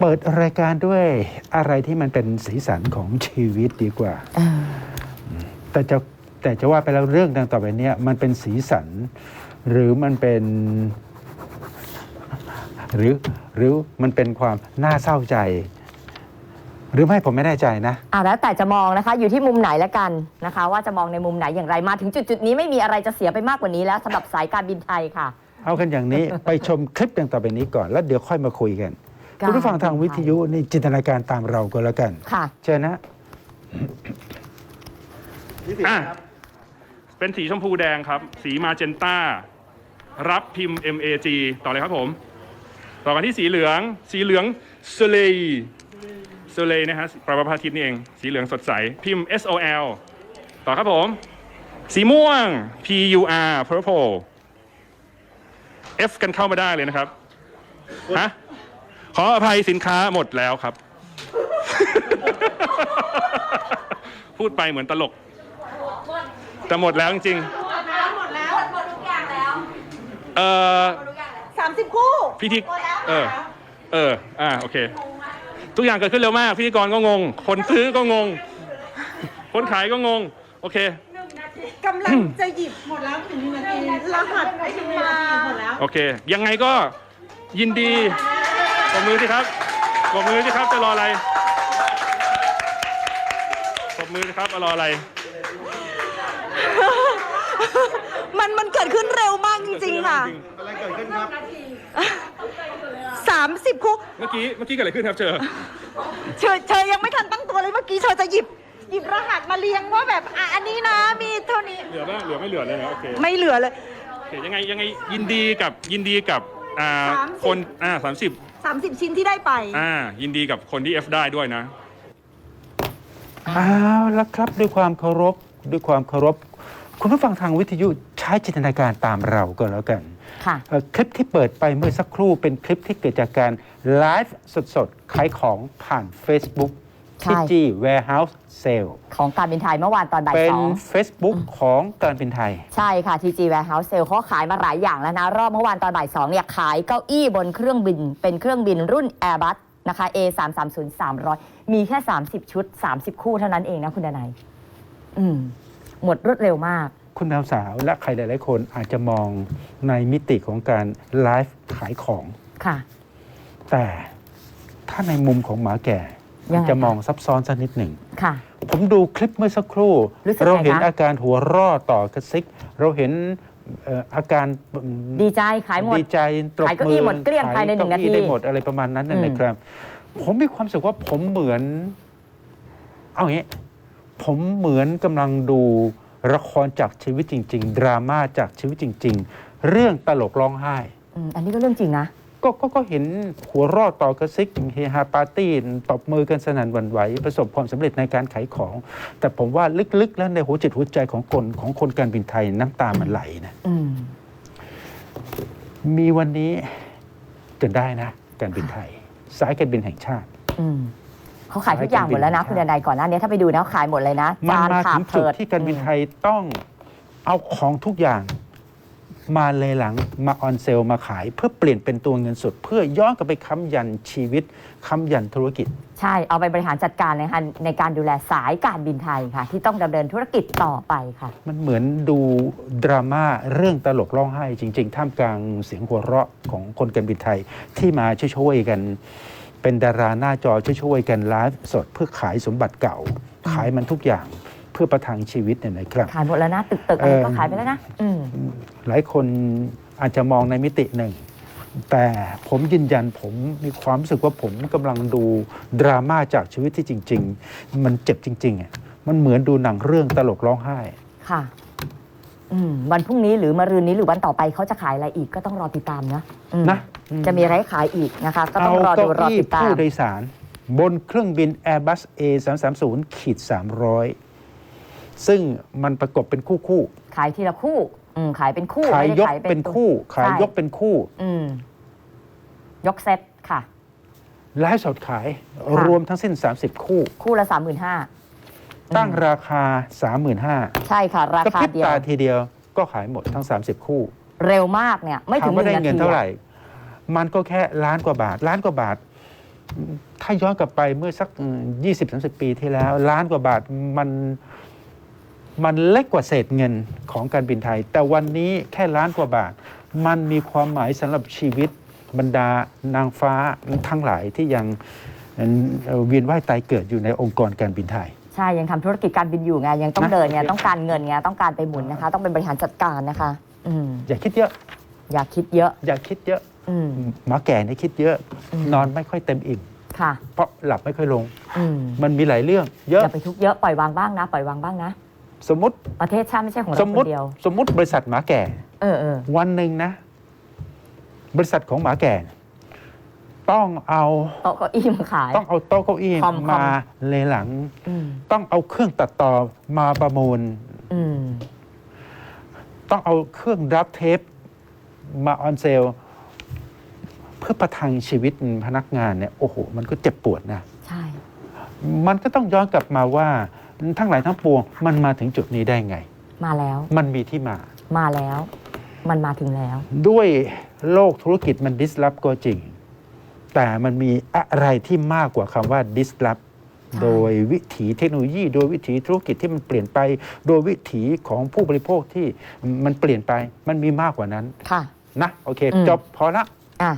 เปิดรายการด้วยอะไรที่มันเป็นสีสันของชีวิตดีกว่าเออแต่จะแต่จะว่าไปแล้วเรื่องดังต่อไปเนี้มันเป็นสีสัน หรือมันเป็น หรือหรือมันเป็นความน่าเศร้าใจ หรือไม่ผมไม่แน่ใจนะ อ่าแล้วแต่จะมองนะคะ อยู่ที่มุมไหนละกันนะคะ ว่าจะมองในมุมไหนอย่างไรมาถึงจุดจุดๆนี้ไม่มีอะไรจะเสียไปมากกว่านี้แล้วสำหรับสายการบินไทยค่ะ เอากันอย่างนี้ ไปชมคลิปดังต่อไปนี้ก่อน แล้วเดี๋ยวค่อยมาคุยกัน คุณผู้ฟังทางวิทยุนี่จินตนาการตามเราก็แล้วกันค่ะ เชิญนะอะเป็นสีชมพูแดงครับ สีมาเจนต้า รับพิมพ์ MAG ต่อเลยครับผม ต่อกันที่สีเหลือง สีเหลืองโซเลย์โซเลย์นะฮะประภาพอาทิตย์นี่เอง สีเหลืองสดใส พิมพ์ SOL ต่อครับผม สีม่วง PUR purple F กันเข้ามาได้เลยนะครับ ฮะ ขออภัยสินค้าหมดแล้วครับ พูดไปเหมือนตลก แต่หมดแล้วจริงหมดแล้วหมดแล้วหมดทุกอย่างแล้วๆเออสามสิบคู่พิธีหมดแล้วเออ เออ อ่า โอเค ทุกอย่างเกิดขึ้นเร็วมากพิธีกรก็งง คนซื้อก็งง คนขายก็งง โอเค กำลังจะหยิบหมดแล้วถึงนาทีรหัสมาหมดแล้วโอเค ยังไงก็ยินดี ปรบมือสิครับปรบมือสิครับ จะรออะไรปรบมือสิครับจะรออะไร มันมันเกิดขึ้นเร็วมากจริงๆค่ะอะไรเกิดขึ้นครับ สามสิบคู่เมื่อกี้เมื่อกี้เกิดอะไรขึ้นครับเจอเชยเชยยังไม่ทันตั้งตัวเลยเมื่อกี้เชยจะหยิบ หยิบรหัสมาเรียงว่าแบบอะอันนี้นะมีเท่านี้ เหลือบ้างเหลือไม่เหลือเลยนะโอเคไม่เหลือเลย โอเคยังไงยังไงยินดีกับยินดีกับอ่าสามสิบ คนอ่าสามสิบ 30 ชิ้นที่ได้ไป อ่า ยินดีกับคนที่ F ได้ด้วยนะเอาละครับด้วยความเคารพด้วยความเคารพ คุณผู้ฟังทางวิทยุใช้จินตนาการตามเราก็แล้วกันค่ะ เอ่อคลิปที่เปิดไปเมื่อสักครู่เป็นคลิปที่เกิดจากการไลฟ์สดๆขายของผ่าน Facebook ใช่ ที่จี Warehouse Sale ของการบินไทยเมื่อวานตอนบ่ายเป็น สอง Facebook ของการบินไทย ใช่ค่ะ TG Warehouse Sale เขาขายมาหลายอย่างแล้วนะ รอบเมื่อวานตอนบ่ายสองเนี่ยขายเก้าอี้บนเครื่องบิน เป็นเครื่องบินรุ่น Airbus นะคะ A 3 3 0 300 มีแค่ 30 ชุด 30 คู่เท่านั้นเองนะคุณดนัยอืม หมดรวดเร็วมาก คุณแมวสาวและใครหลาย ๆ คนอาจจะมองในมิติของการไลฟ์ขายของ ค่ะ แต่ถ้าในมุมของหมาแก่ ยังไงจะคะมองซับซ้อนสักนิดหนึ่ง ค่ะ ผมดูคลิปเมื่อสักครู่ รู้สึกไงเราเห็นคะอาการหัวเร่อต่อกระซิก เราเห็นเอ่ออาการดีใจขายหมด ดีใจตรบขายเก้าอี้มือหมดเกลี้ยงภายในหนึ่งนาทีขก้อี้ได้หมดอะไรประมาณนั้นนะอืมนะครับ ผมมีความรู้สึกว่าผมเหมือน เอาอย่างนี้ ผมเหมือนกำลังดูละครจากชีวิตจริง ๆ ดราม่าจากชีวิตจริง ๆ เรื่องตลกร้องไห้ อืมอันนี้ก็เรื่องจริงนะ ก็ก็ก็เห็นหัวเรอดต่อกระซิกเฮฮาปาร์ตี้ตบมือกันสนั่นหวันไหว ประสบความสำเร็จในการขายของ แต่ผมว่าลึกๆ แล้วในหัวจิตหัวใจของคนของคนการบินไทยน้ำตามันไหลนะอืมมีวันนี้จนได้นะ การบินไทย สายการบินแห่งชาติอืมเขาขายทุกอย่างหมดแล้วนะ คุณดนัยก่อนหน้านี้ถ้าไปดูนะเขาขายหมดเลยนะมันจานมาขาถึงจุดเพิดที่การบินไทยต้องเอาของทุกอย่าง มาเลยหลังมาออนเซลมาขาย เพื่อเปลี่ยนเป็นตัวเงินสดเพื่อย้อนกลับไปค้ำยันชีวิตค้ำยันธุรกิจ ใช่เอาไปบริหารจัดการเลยค่ะในการดูแลสายการบินไทยค่ะ ที่ต้องดำเนินธุรกิจต่อไปค่ะ มันเหมือนดูดราม่าเรื่องตลกร้องไห้จริง ๆ ท่ามกลางเสียงหัวเราะของคนการบินไทยที่มาช่วยๆกัน เป็นดาราหน้าจอช่วยๆกันไลฟ์สดเพื่อขายสมบัติเก่า ขายมันทุกอย่างเพื่อประทังชีวิตเนี่ยนะครับขายหมดแล้วนะตึกตึกๆอะไรก็เออขายไปแล้วนะอืมหลายคนอาจจะมองในมิติหนึ่ง แต่ผมยืนยันผมมีความรู้สึกว่าผมกำลังดูดราม่าจากชีวิตที่จริง ๆ มันเจ็บจริงๆอะมันเหมือนดูหนังเรื่องตลกร้องไห้ ค่ะอืมวันพรุ่งนี้หรือมะรืนนี้หรือวันต่อไปเขาจะขายอะไรอีกก็ต้องรอติดตามนะอืมนะ จะมีอะไรให้ขายอีกนะคะ ก็ต้เอาองรอเก้าดูรออี้ติดตามผู้โดยสาร บนเครื่องบิน Airbus A330 ขีด300 ซึ่งมันประกบเป็นคู่คู่ขายทีละคู่ อืมขายเป็นคู่ๆขายไม่ยได้กเป็นตัวคู่ ขายใช่ยกเป็นคู่ อืมยกเซตค่ะ ไลฟ์สดขายค่ะรวมทั้งสิ้น 30 คู่ คู่ละสามหมื่นห้าตั้งราคา 35,000ใช่ค่ะ รากระคาพริบเดียว ตาทีเดียวก็ขายหมดทั้ง 30 คู่เร็วมากเนี่ยไม่ถึถามงหว่านึ่ได้งนาเงินทีเท่าไหอะร่ มันก็แค่ล้านกว่าบาท ล้านกว่าบาท ถ้าย้อนกลับไปเมื่อสักยี่สิบสาสิบปีที่แล้ว ล้านกว่าบาทมัน มันเล็กกว่าเศษเงินของการบินไทย แต่วันนี้แค่ล้านกว่าบาท มันมีความหมายสำหรับชีวิตบรรดานางฟ้าทั้งหลายที่ยังเอ่อเวียนว่ายตายเกิดอยู่ในองค์กรการบินไทยใช่ยังทำธุรกิจการบินอยู่ไงยังต้องนะเดินไงต้องการเงินไงต้องการไปหมุนนะคะ ต้องเป็นบริหารจัดการนะคะอืมอย่าคิดเยอะ อย่าคิดเยอะ อย่าคิดเยอะอืมหมาแก่เนี่ยคิดเยอะอืมนอนไม่ค่อยเต็มอิ่มค่ะเพราะหลับไม่ค่อยลงอืมมันมีหลายเรื่องเยออะย่าไปทุกข์เยอะปล่อยวางบ้างนะ ปล่อยวางบ้างนะ สมมติประเทศชาติไม่ใช่ของสเรามคมตินเดียว สมมติบริษัทหมาแก่ เออเออวันหนึ่งนะ บริษัทของหมาแก่ต้องเอาโต๊ะเก้าอี้มาขาย ต้องเอาโต๊ะเก้าอี้คอมคอม มาเลหลัง อืมต้องเอาเครื่องตัดต่อมาประมูล อืมต้องเอาเครื่องรับเทปมาออนเซล เพื่อประทังชีวิตพนักงานเนี่ยโอ้โห มันก็เจ็บปวดนะ ใช่ มันก็ต้องย้อนกลับมาว่า ทั้งหลายทั้งปวงมันมาถึงจุดนี้ได้ไง มาแล้ว มันมีที่มา มาแล้ว มันมาถึงแล้ว ด้วยโลกธุรกิจมันดิสล p ก็จริง แต่มันมีอะไรที่มากกว่าคำว่าดิสล p ใช่โดยวิถีเทคโนโลยี โดยวิถีธุรกิจที่มันเปลี่ยนไป โดยวิถีของผู้บริโภคที่มันเปลี่ยนไป มันมีมากกว่านั้น ค่ะ นะ โอเคอืมจบพอละอะ